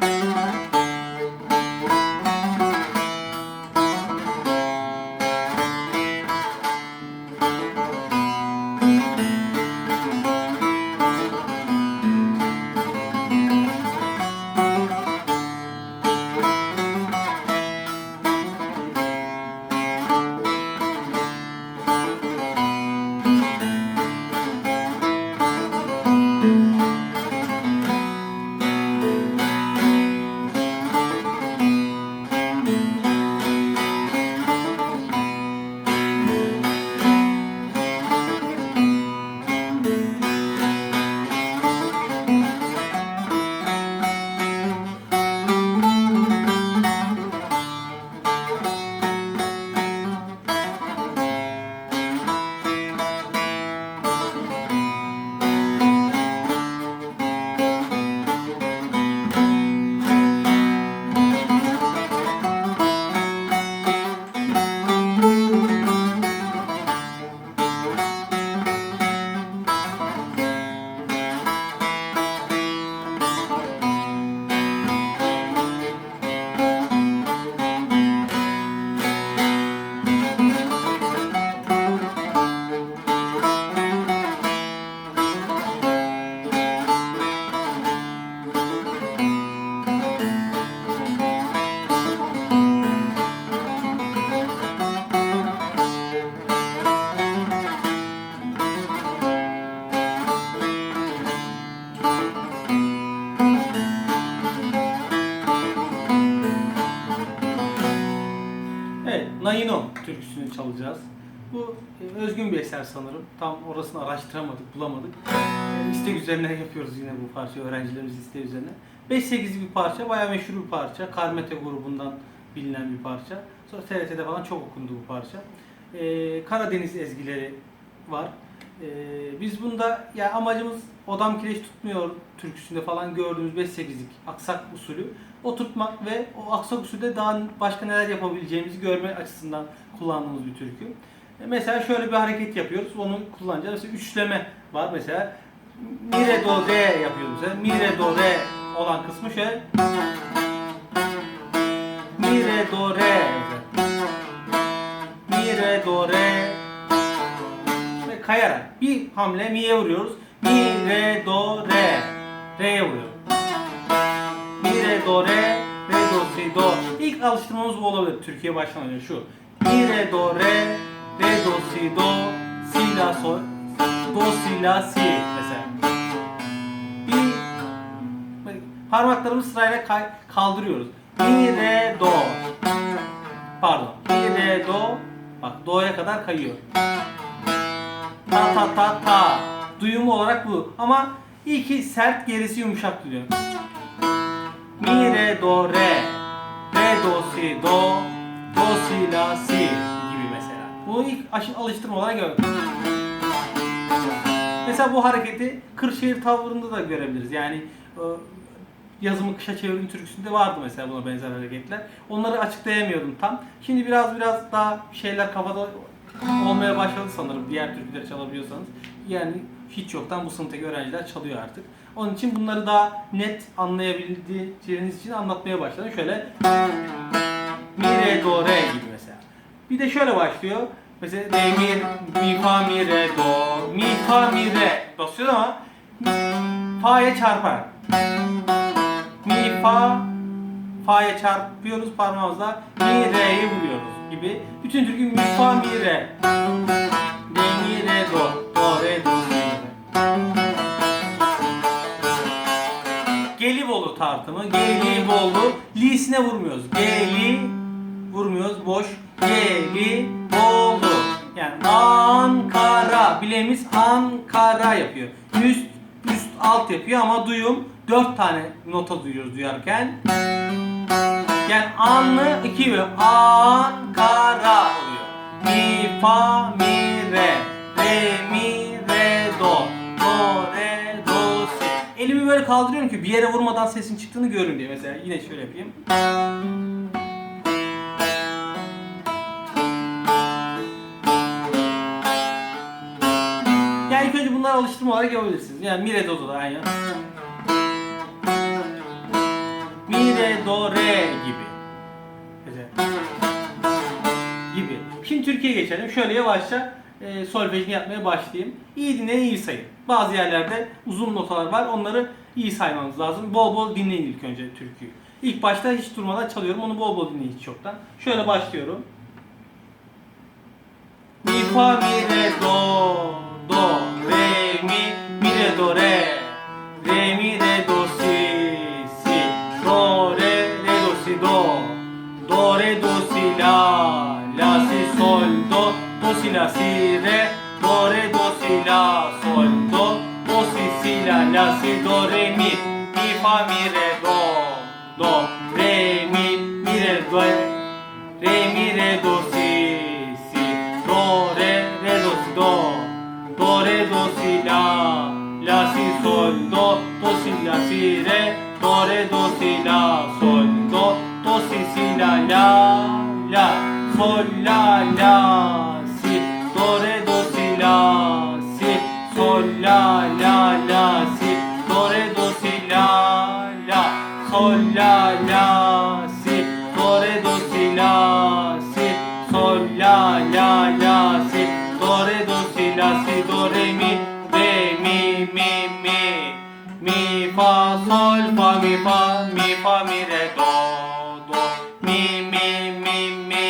Música Naino türküsünü çalacağız. Bu e, özgün bir eser sanırım. Tam orasını araştıramadık, bulamadık. E, istek üzerine yapıyoruz yine bu parça, öğrencilerimiz isteği üzerine. 5-8'lik bir parça, bayağı meşhur bir parça. Karmete grubundan bilinen bir parça. Sonra TRT'de falan çok okundu bu parça. E, Karadeniz ezgileri var. E, biz bunda ya amacımız odam kireç tutmuyor türküsünde falan gördüğümüz 5-8'lik aksak usulü oturtmak ve o aksak usulde daha başka neler yapabileceğimizi görme açısından kullandığımız bir türkü. E, Mesela şöyle bir hareket yapıyoruz. Onu kullanacağız. Mesela üçleme var mesela. Mi re do re yapıyoruz mesela. Mi re do re olan kısmı şöyle. Mi re do re. Mi re do re. Ve kayarak bir hamle mi'ye vuruyoruz. Mi re do re. Re'ye vuruyoruz. Do re, re do si do. İlk alıştırmamız bu olabilir Türkiye başlamadan önce şu. Mi re do re, re do si do, si la sol, do si la si mesela. Bir parmaklarımızı sırayla kaldırıyoruz. Mi re do. Pardon. Mi re do. Bak do'ya kadar kayıyor. Ta ta ta ta. Duyumu olarak bu. Ama ilki sert gerisi yumuşak duyuyor. Mi re do re. Re do si do. Do si la si gibi mesela. Bunu ilk alıştırma olarak gördüm. Mesela bu hareketi Kırşehir tavrında da görebiliriz. Yani e, yazımı kışa çevirin türküsünde vardı mesela buna benzer hareketler. Onları açıklayamıyordum tam. Şimdi biraz biraz daha şeyler kafada olmaya başladı sanırım diğer türküleri çalabiliyorsanız. Yani hiç yoktan bu sınıftaki öğrenciler çalıyor artık. Onun için bunları daha net anlayabildiğiniz için anlatmaya başladım. Şöyle mi re do re gibi mesela. Bir de şöyle başlıyor. Mesela re mi mi fa mi re do mi fa mi re basıyor ama fa'ya çarpar. Mi fa fa'ya çarpıyoruz parmağımızla mi re'yi vuruyoruz gibi. Bütün türkü mi fa mi re. Mi re do Gelibolu tartımı. Gelibolu. Li'sine vurmuyoruz. Geli vurmuyoruz. Boş. Gelibolu. Yani Ankara. Bileğimiz Ankara yapıyor. Üst üst alt yapıyor ama duyum dört tane nota duyuyoruz duyarken. Yani anlı iki ve Ankara oluyor. Mi fa mi re. Re mi re do elimi böyle kaldırıyorum ki bir yere vurmadan sesin çıktığını görün diye. Mesela yine şöyle yapayım. Yani ilk önce bunları alıştırma olarak yapabilirsiniz. Yani mi re do do yani. Mi re do re gibi. Mesela. Gibi. Şimdi Türkiye'ye geçelim. Şöyle yavaşça e, solfejini yapmaya başlayayım. İyi dinleyin, iyi sayın. Bazı yerlerde uzun notalar var. Onları iyi saymanız lazım. Bol bol dinleyin ilk önce türküyü. İlk başta hiç durmadan çalıyorum. Onu bol bol dinleyin hiç çoktan. Şöyle başlıyorum. Mi fa mi re do do re mi mi re do re re mi re do si si do re re do si do do re do si la la si sol do do si la re do re do la sol do do la la si do re mi mi fa mi re do do re mi mi re do re mi re do si si do re re do si do do re do si la la si sol do do si la re do re do si la sol do do si si la la la sol la la sol la la si do re do si la si sol la la la si do re do si la si do re mi re mi mi mi mi fa sol fa mi fa mi fa mi re do do mi mi mi mi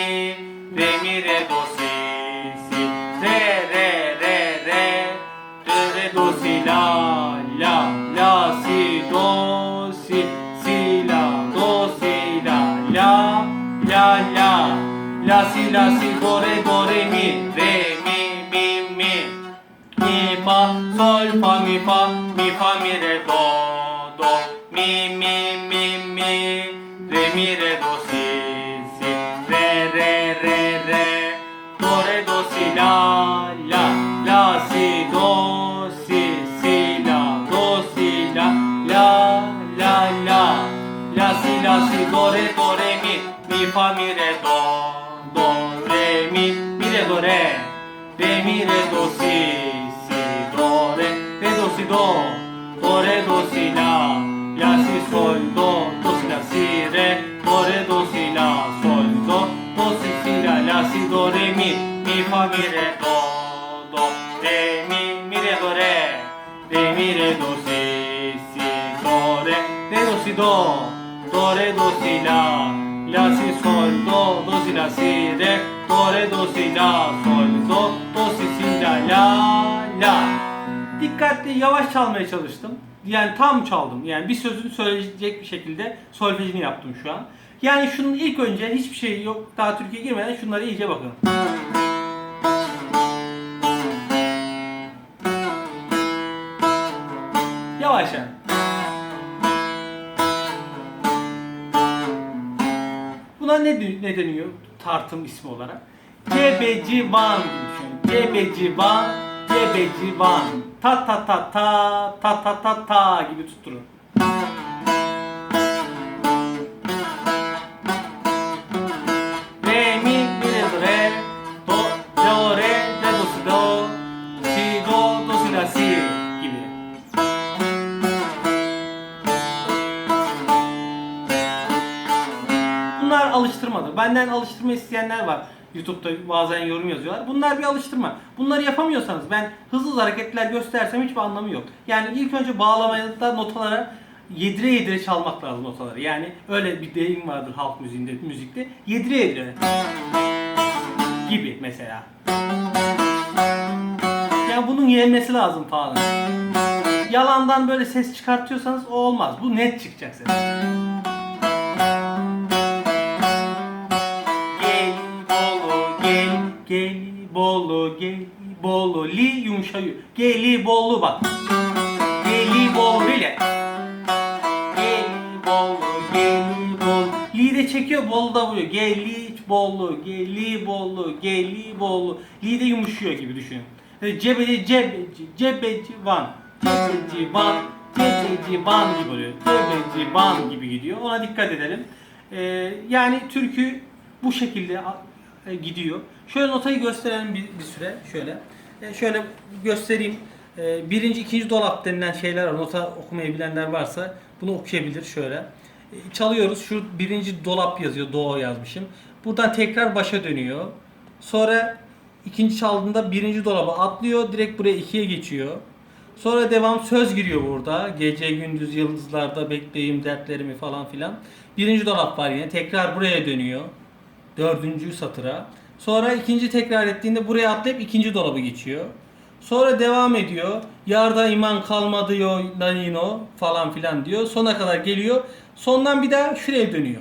re mi re do si si re re re re re re do si la la sol fa mi fa mi fa mi re do do mi mi mi mi re mi re do si si re re re re do re do si la la la si do si si la do si la la la la la si la si do re do re mi mi fa mi re do do re mi mi re do re re mi re do si re do si do do re do si la la si sol do do si la si re do re do si la sol do do si si la la si do re mi mi fa mi re do do re mi mi re do re re mi re do si si do re re do si do do re dikkatli yavaş çalmaya çalıştım. Yani tam çaldım. Yani bir sözünü söyleyecek bir şekilde solfejini yaptım şu an. Yani şunun ilk önce hiçbir şey yok. Daha Türkiye'ye girmeden şunlara iyice bakın. Yavaş yani. Buna ne, ne deniyor tartım ismi olarak? Cebecivan gibi düşünün. Cebecivan, cebecivan. Ta ta ta ta, ta ta ta ta gibi tutturun. Re, mi, mi, re, do, re, do, do, re, re, do, si, do, si, do, do, si, la, si gibi. Bunlar alıştırmadır. Benden alıştırma isteyenler var. YouTube'da bazen yorum yazıyorlar. Bunlar bir alıştırma. Bunları yapamıyorsanız ben hızlı hareketler göstersem hiçbir anlamı yok. Yani ilk önce bağlamada notalara yedire yedire çalmak lazım notaları. Yani öyle bir deyim vardır halk müziğinde, müzikte. Yedire yedire. Gibi mesela. Yani bunun yenmesi lazım falan. Yalandan böyle ses çıkartıyorsanız o olmaz. Bu net çıkacak ses. Bolu gel bolu li yumuşayıyor. Geli bolu bak. Geli bolu böyle. Gel bolu geli bolu. Li de çekiyor bolu da vuruyor. Geli bolu geli bolu geli bolu. Li de yumuşuyor gibi düşünün. Cebeci cebeci cebeci van. Cebeci van. Cebeci van gibi oluyor. Cebeci van gibi gidiyor. Ona dikkat edelim. Ee, yani türkü bu şekilde e, gidiyor. Şöyle notayı gösterelim bir, bir süre. Şöyle. E, şöyle göstereyim. E, birinci, ikinci dolap denilen şeyler var. Nota okumayı bilenler varsa bunu okuyabilir şöyle. Çalıyoruz. Şu birinci dolap yazıyor. Do yazmışım. Buradan tekrar başa dönüyor. Sonra ikinci çaldığında birinci dolaba atlıyor. Direkt buraya ikiye geçiyor. Sonra devam söz giriyor burada. Gece gündüz yıldızlarda bekleyeyim dertlerimi falan filan. Birinci dolap var yine. Tekrar buraya dönüyor. Dördüncü satıra. Sonra ikinci tekrar ettiğinde buraya atlayıp ikinci dolabı geçiyor. Sonra devam ediyor. Yarda iman kalmadı yo nanino falan filan diyor. Sona kadar geliyor. Sondan bir daha şuraya dönüyor.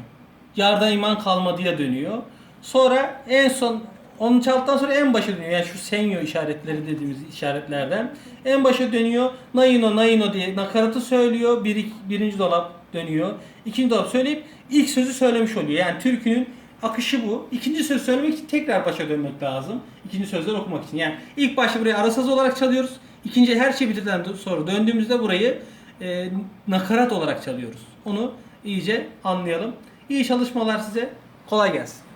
Yarda iman kalmadıya dönüyor. Sonra en son onu çaldıktan sonra en başa dönüyor. Yani şu senyo işaretleri dediğimiz işaretlerden. En başa dönüyor. Naino naino diye nakaratı söylüyor. Bir, birinci dolap dönüyor. İkinci dolap söyleyip ilk sözü söylemiş oluyor. Yani türkünün akışı bu. İkinci söz söylemek için tekrar başa dönmek lazım. İkinci sözleri okumak için. Yani ilk başta burayı ara saz olarak çalıyoruz. İkinci her şey bitirdikten sonra döndüğümüzde burayı e, nakarat olarak çalıyoruz. Onu iyice anlayalım. İyi çalışmalar size. Kolay gelsin.